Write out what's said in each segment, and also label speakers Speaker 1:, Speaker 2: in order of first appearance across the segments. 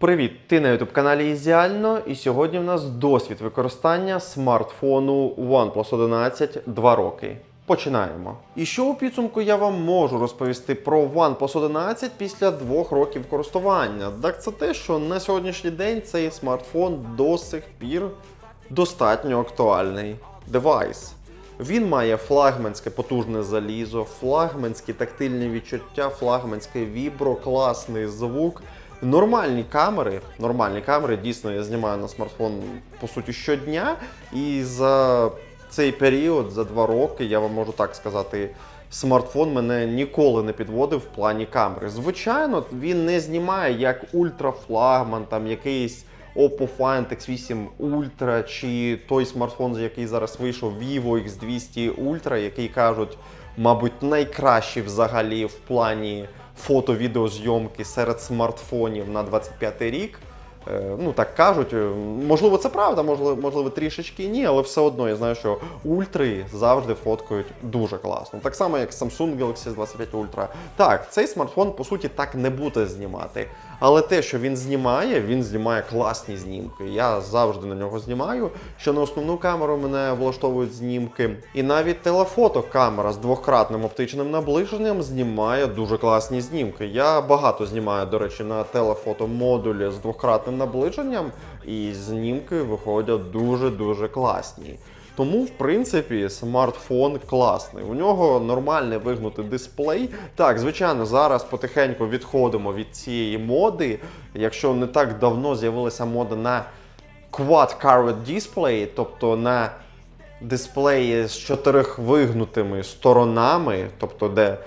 Speaker 1: Привіт! Ти на youtube каналі Ізіально, і сьогодні в нас досвід використання смартфону OnePlus 11 2 роки. Починаємо. І що у підсумку я вам можу розповісти про OnePlus 11 після двох років користування? Так це те, що на сьогоднішній день цей смартфон до сих пір достатньо актуальний девайс. Він має флагманське потужне залізо, флагманські тактильні відчуття, флагманське вібро, класний звук. Нормальні камери, нормальні камери, дійсно, я знімаю на смартфон по суті щодня. І за цей період, за два роки, я вам можу так сказати, смартфон мене ніколи не підводив в плані камери. Звичайно, він не знімає як ультрафлагман, там якийсь Oppo Find X8 Ultra чи той смартфон, який зараз вийшов, Vivo X200 Ultra, який кажуть, мабуть, найкращий взагалі в плані фото-відеозйомки серед смартфонів на 25 рік. Е, Ну, так кажуть. Е, Можливо, це правда, можливо, можливо, трішечки ні, але все одно я знаю, що ультри завжди фоткають дуже класно. Так само, як Samsung Galaxy S25 Ultra. Так, цей смартфон, по суті, так не буде знімати. Але те, що він знімає, він знімає класні знімки. Я завжди на нього знімаю. Що на основну камеру мене влаштовують знімки. І навіть телефотокамера з двократним оптичним наближенням знімає дуже класні знімки. Я багато знімаю, до речі, на телефотомодулі з двократним наближенням, і знімки виходять дуже-дуже класні. Тому, в принципі, смартфон класний. У нього нормальний вигнутий дисплей. Так, звичайно, зараз потихеньку відходимо від цієї моди. Якщо не так давно з'явилася мода на Quad Curved Display, тобто на дисплеї з чотирьох вигнутими сторонами, тобто де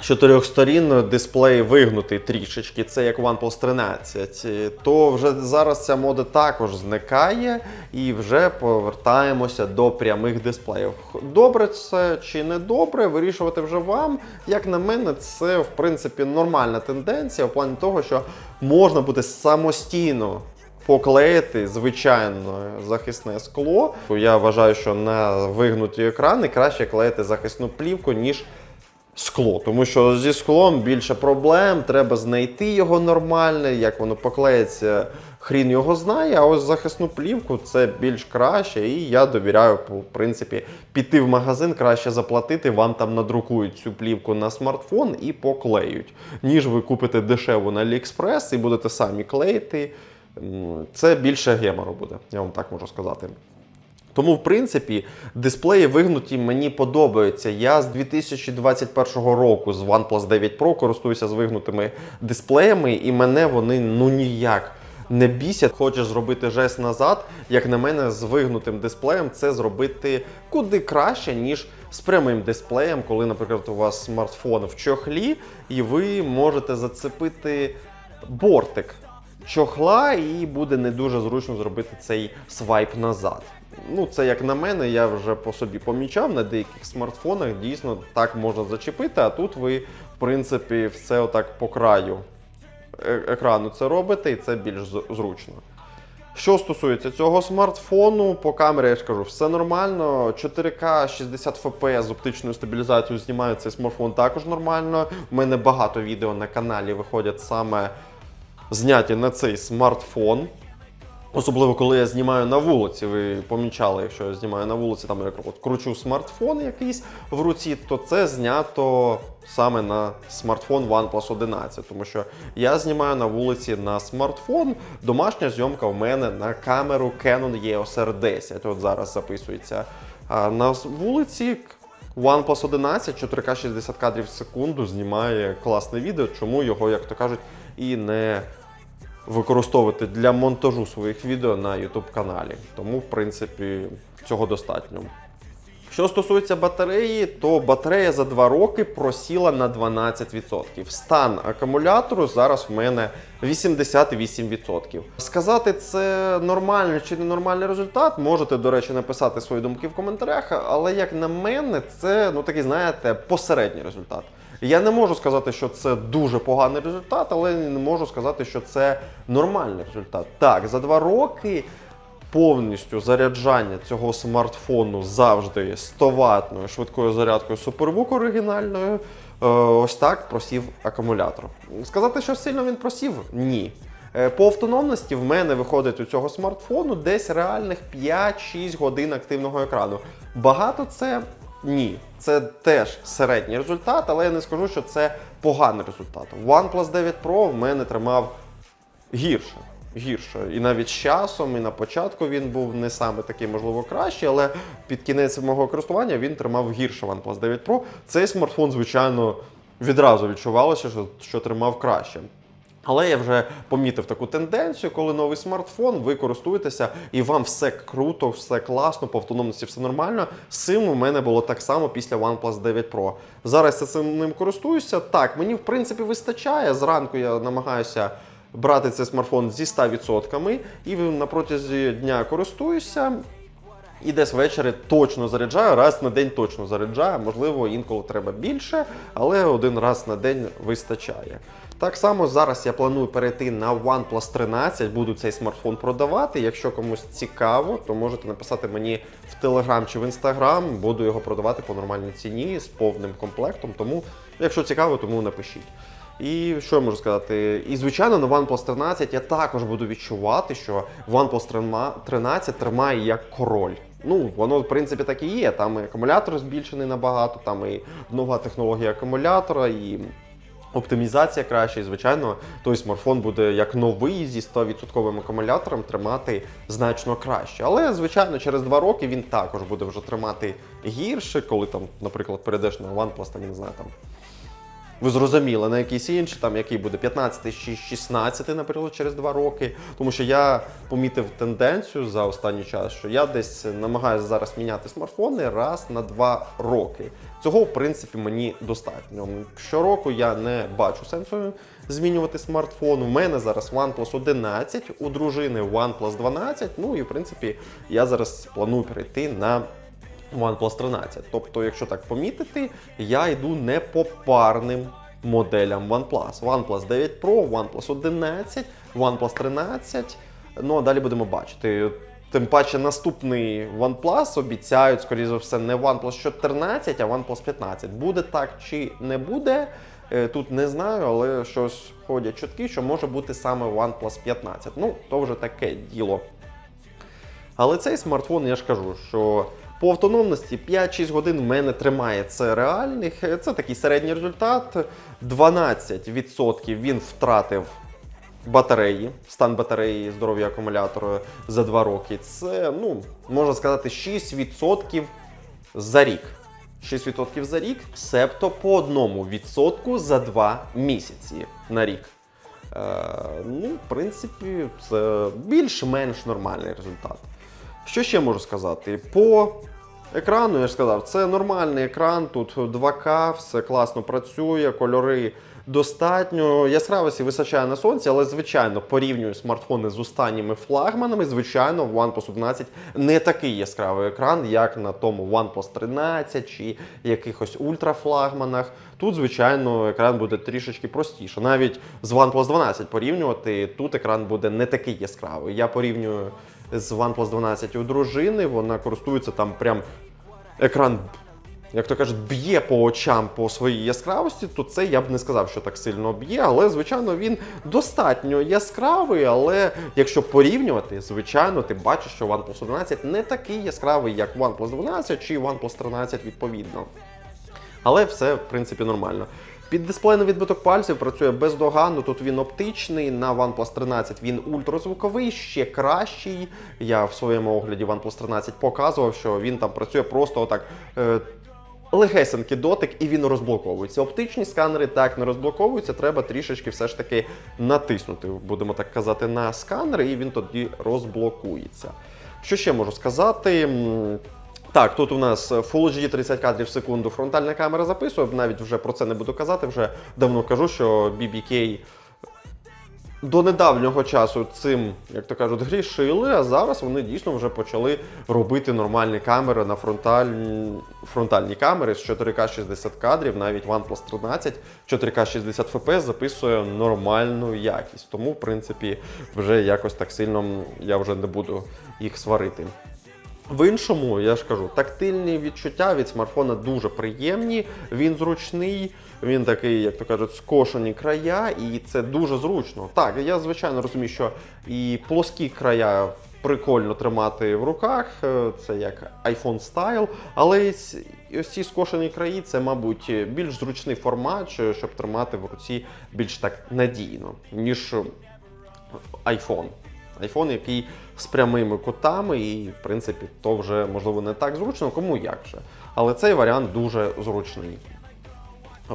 Speaker 1: з чотирьох сторін дисплей вигнутий трішечки, це як OnePlus 13, то вже зараз ця мода також зникає і вже повертаємося до прямих дисплеїв. Добре це чи не добре, вирішувати вже вам. Як на мене, це в принципі нормальна тенденція в плані того, що можна буде самостійно поклеїти звичайно захисне скло. Я вважаю, що на вигнуті екрани краще клеїти захисну плівку, ніж скло. Тому що зі склом більше проблем, треба знайти його нормальне, як воно поклеїться, хрін його знає. А ось захисну плівку це більш краще, і я довіряю, в принципі, піти в магазин, краще заплатити, вам там надрукують цю плівку на смартфон і поклеють, ніж ви купите дешеву на AliExpress і будете самі клеїти. Це більше гемору буде, я вам так можу сказати. Тому, в принципі, дисплеї вигнуті мені подобаються. Я з 2021 року з OnePlus 9 Pro користуюся з вигнутими дисплеями, і мене вони ну ніяк не бісять. Хочеш зробити жест назад, як на мене, з вигнутим дисплеєм це зробити куди краще, ніж з прямим дисплеєм, коли, наприклад, у вас смартфон в чохлі, і ви можете зацепити бортик чохла, і буде не дуже зручно зробити цей свайп назад. Ну, це як на мене, я вже по собі помічав на деяких смартфонах, дійсно так можна зачепити, а тут ви, в принципі, все отак по краю е- екрану це робите, і це більш зручно. Що стосується цього смартфону, по камері я ж кажу, все нормально. 4К 60 FPS з оптичною стабілізацією знімаю цей смартфон також нормально. У мене багато відео на каналі виходять саме зняті на цей смартфон. Особливо, коли я знімаю на вулиці. Ви помічали, якщо я знімаю на вулиці, там я от кручу смартфон якийсь в руці, то це знято саме на смартфон OnePlus 11. Тому що я знімаю на вулиці на смартфон. Домашня зйомка в мене на камеру Canon EOS R10. От зараз записується. А на вулиці OnePlus 11 4К 60 кадрів в секунду знімає класне відео, чому його, як то кажуть, і не використовувати для монтажу своїх відео на YouTube каналі. Тому, в принципі, цього достатньо. Що стосується батареї, то батарея за 2 роки просіла на 12%. Стан акумулятору зараз в мене 88%. Сказати, це нормальний чи ненормальний результат, можете, до речі, написати свої думки в коментарях, але як на мене, це ну такий, знаєте, посередній результат. Я не можу сказати, що це дуже поганий результат, але не можу сказати, що це нормальний результат. Так, за два роки повністю заряджання цього смартфону завжди 100 ваттною швидкою зарядкою SuperVOOC оригінальною. е, Ось так просів акумулятор. Сказати, що сильно він просів? Ні. Е, По автономності в мене виходить у цього смартфону десь реальних 5-6 годин активного екрану. Багато це ні. Це теж середній результат, але я не скажу, що це поганий результат. OnePlus 9 Pro в мене тримав гірше. Гірше. І навіть з часом, і на початку він був не саме такий, можливо, кращий, але під кінець мого користування він тримав гірше OnePlus 9 Pro. Цей смартфон, звичайно, відразу відчувалося, що, що тримав краще. Але я вже помітив таку тенденцію, коли новий смартфон, ви користуєтеся, і вам все круто, все класно, по автономності все нормально. З цим у мене було так само після OnePlus 9 Pro. Зараз я цим ним користуюся. Так, мені в принципі вистачає. Зранку я намагаюся брати цей смартфон зі 100% і на протязі дня користуюся. І десь ввечері точно заряджаю, раз на день точно заряджаю. Можливо, інколи треба більше, але один раз на день вистачає. Так само зараз я планую перейти на OnePlus 13, буду цей смартфон продавати. Якщо комусь цікаво, то можете написати мені в Telegram чи в Instagram. Буду його продавати по нормальній ціні з повним комплектом. Тому, якщо цікаво, тому напишіть. І що я можу сказати? І звичайно, на OnePlus 13 я також буду відчувати, що OnePlus 13 тримає як король. Ну, воно в принципі так і є. Там і акумулятор збільшений набагато, там і нова технологія акумулятора, і оптимізація краща. І звичайно, той смартфон буде як новий зі 100% акумулятором тримати значно краще. Але, звичайно, через два роки він також буде вже тримати гірше, коли там, наприклад, перейдеш на OnePlus, там, не знаю, там ви зрозуміли, на якийсь інший, там який буде 15 чи 16, наприклад, через 2 роки. Тому що я помітив тенденцію за останній час, що я десь намагаюся зараз міняти смартфони раз на 2 роки. Цього, в принципі, мені достатньо. Щороку я не бачу сенсу змінювати смартфон. У мене зараз OnePlus 11, у дружини OnePlus 12. Ну і в принципі я зараз планую перейти на OnePlus 13. Тобто, якщо так помітити, я йду не по парним моделям OnePlus. OnePlus 9 Pro, OnePlus 11, OnePlus 13. Ну а далі будемо бачити. Тим паче наступний OnePlus обіцяють, скоріше за все, не OnePlus 14, а OnePlus 15. Буде так чи не буде, е, тут не знаю, але щось ходять чутки, що може бути саме OnePlus 15. Ну, то вже таке діло. Але цей смартфон, я ж кажу, що по автономності 5-6 годин в мене тримає це реальних. Це такий середній результат. 12% він втратив батареї, стан батареї, здоров'я акумулятора за 2 роки. Це, ну, можна сказати, 6% за рік. 6% за рік, себто по 1% за 2 місяці на рік. Е, ну, в принципі, це більш-менш нормальний результат. Що ще можу сказати? По екрану, я ж сказав, це нормальний екран, тут 2К, все класно працює, кольори достатньо. Яскравості височає на сонці, але, звичайно, порівнюю смартфони з останніми флагманами. Звичайно, в OnePlus 11 не такий яскравий екран, як на тому OnePlus 13 чи якихось ультрафлагманах. Тут, звичайно, екран буде трішечки простіше. Навіть з OnePlus 12 порівнювати, тут екран буде не такий яскравий. Я порівнюю з OnePlus 12 у дружини, вона користується там прям екран. Як то кажуть, б'є по очам по своїй яскравості, то це я б не сказав, що так сильно б'є, але звичайно він достатньо яскравий. Але якщо порівнювати, звичайно, ти бачиш, що OnePlus 11 не такий яскравий, як OnePlus 12 чи OnePlus 13 відповідно. Але все, в принципі, нормально. Під дисплеєм відбиток пальців працює бездоганно. Тут він оптичний. На OnePlus 13 він ультразвуковий, ще кращий. Я в своєму огляді OnePlus 13 показував, що він там працює просто отак. Е, Легесенький дотик, і він розблоковується. Оптичні сканери так не розблоковуються, треба трішечки все ж таки натиснути, будемо так казати, на сканер, і він тоді розблокується. Що ще можу сказати? Так, тут у нас Full HD 30 кадрів в секунду фронтальна камера записує. Навіть вже про це не буду казати. Вже давно кажу, що BBK до недавнього часу цим, як то кажуть, грішили, а зараз вони дійсно вже почали робити нормальні камери на фронтальні, фронтальні камери з 4К 60 кадрів. Навіть OnePlus 13 4К 60 FPS записує нормальну якість. Тому, в принципі, вже якось так сильно я вже не буду їх сварити. В іншому, я ж кажу, тактильні відчуття від смартфона дуже приємні. Він зручний, він такий, як то кажуть, скошені края, і це дуже зручно. Так, я звичайно розумію, що і плоскі края прикольно тримати в руках, е, це як iPhone Style, але ось ці скошені краї це, мабуть, більш зручний формат, щоб тримати в руці більш так надійно, ніж iPhone. iPhone, який з прямими кутами, і в принципі то вже можливо не так зручно, кому як же. Але цей варіант дуже зручний.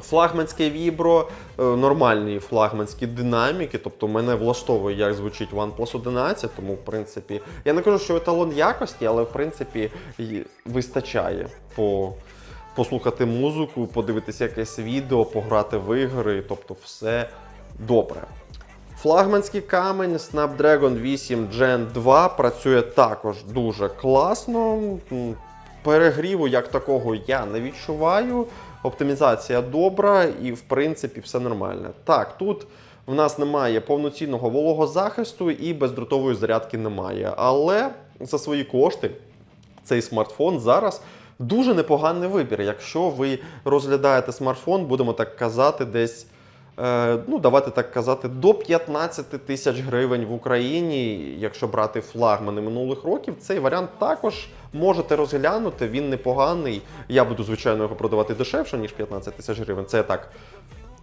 Speaker 1: Флагманське вібро, е, нормальні флагманські динаміки, тобто мене влаштовує, як звучить OnePlus 11, тому в принципі я не кажу, що еталон якості, але в принципі вистачає по, послухати музику, подивитися якесь відео, пограти в ігри, тобто все добре. Флагманський камень Snapdragon 8 Gen 2 працює також дуже класно. Перегріву як такого я не відчуваю. Оптимізація добра і, в принципі, все нормально. Так, тут в нас немає повноцінного вологозахисту і бездротової зарядки немає. Але за свої кошти цей смартфон зараз дуже непоганий вибір. Якщо ви розглядаєте смартфон, будемо так казати, десь. Е, ну, давайте так казати, до 15 тисяч гривень в Україні, якщо брати флагмани минулих років, цей варіант також можете розглянути. Він непоганий. Я буду, звичайно, його продавати дешевше, ніж 15 тисяч гривень. Це так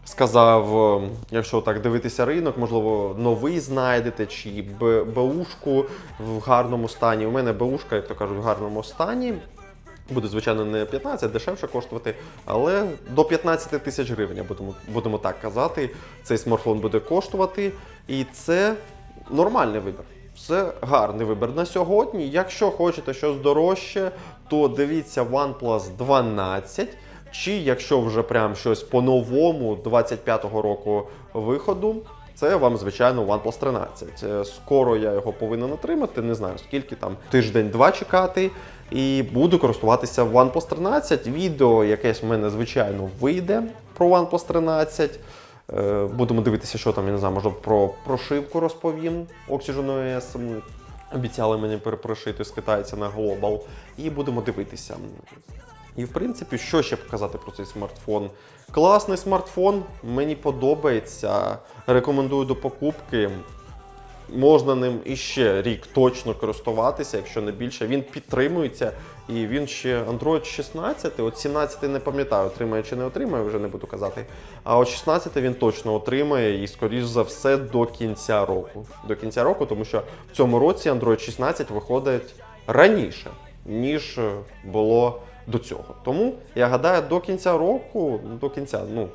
Speaker 1: сказав, е, якщо так дивитися ринок, можливо, новий знайдете, чи Б- Бушку в гарному стані. У мене Бушка, як то кажуть, в гарному стані. Буде, звичайно, не 15, дешевше коштувати, але до 15 тисяч гривень, будемо, будемо так казати. Цей смартфон буде коштувати. І це нормальний вибір. Це гарний вибір на сьогодні. Якщо хочете щось дорожче, то дивіться OnePlus 12. Чи якщо вже прям щось по-новому 25-го року виходу, це вам, звичайно, OnePlus 13. Е, Скоро я його повинен отримати, не знаю скільки там тиждень-два чекати. І буду користуватися OnePlus 13. Відео якесь в мене, звичайно, вийде про OnePlus 13. Е, Будемо дивитися, що там, я не знаю, може про прошивку розповім Oxygen OS. Обіцяли мені перепрошити з китайця на Global. І будемо дивитися. І в принципі, що ще показати про цей смартфон? Класний смартфон, мені подобається. Рекомендую до покупки. Можна ним іще рік точно користуватися, якщо не більше. Він підтримується і він ще Android 16, от 17 не пам'ятаю, отримає чи не отримає, вже не буду казати. А от 16 він точно отримає і, скоріш за все, до кінця року. До кінця року, тому що в цьому році Android 16 виходить раніше, ніж е, було до цього. Тому я гадаю, до кінця року, до кінця, ну,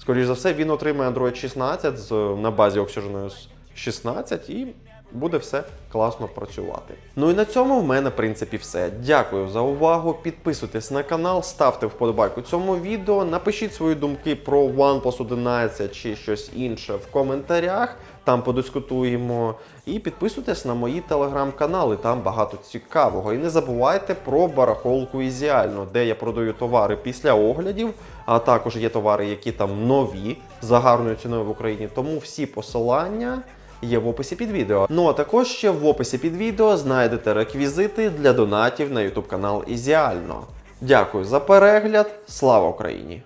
Speaker 1: Скоріше за все, він отримає Android 16 з, на базі Oxygen OS 16 і буде все класно працювати. Ну і на цьому в мене, в принципі, все. Дякую за увагу. Підписуйтесь на канал, ставте вподобайку цьому відео. Напишіть свої думки про OnePlus 11 чи щось інше в коментарях. Там подискутуємо. І підписуйтесь на мої телеграм-канали, там багато цікавого. І не забувайте про барахолку Ізіально, де я продаю товари після оглядів, а також є товари, які там нові за гарною ціною в Україні. Тому всі посилання є в описі під відео. Ну а також ще в описі під відео знайдете реквізити для донатів на YouTube канал Ізіально. Дякую за перегляд. Слава Україні!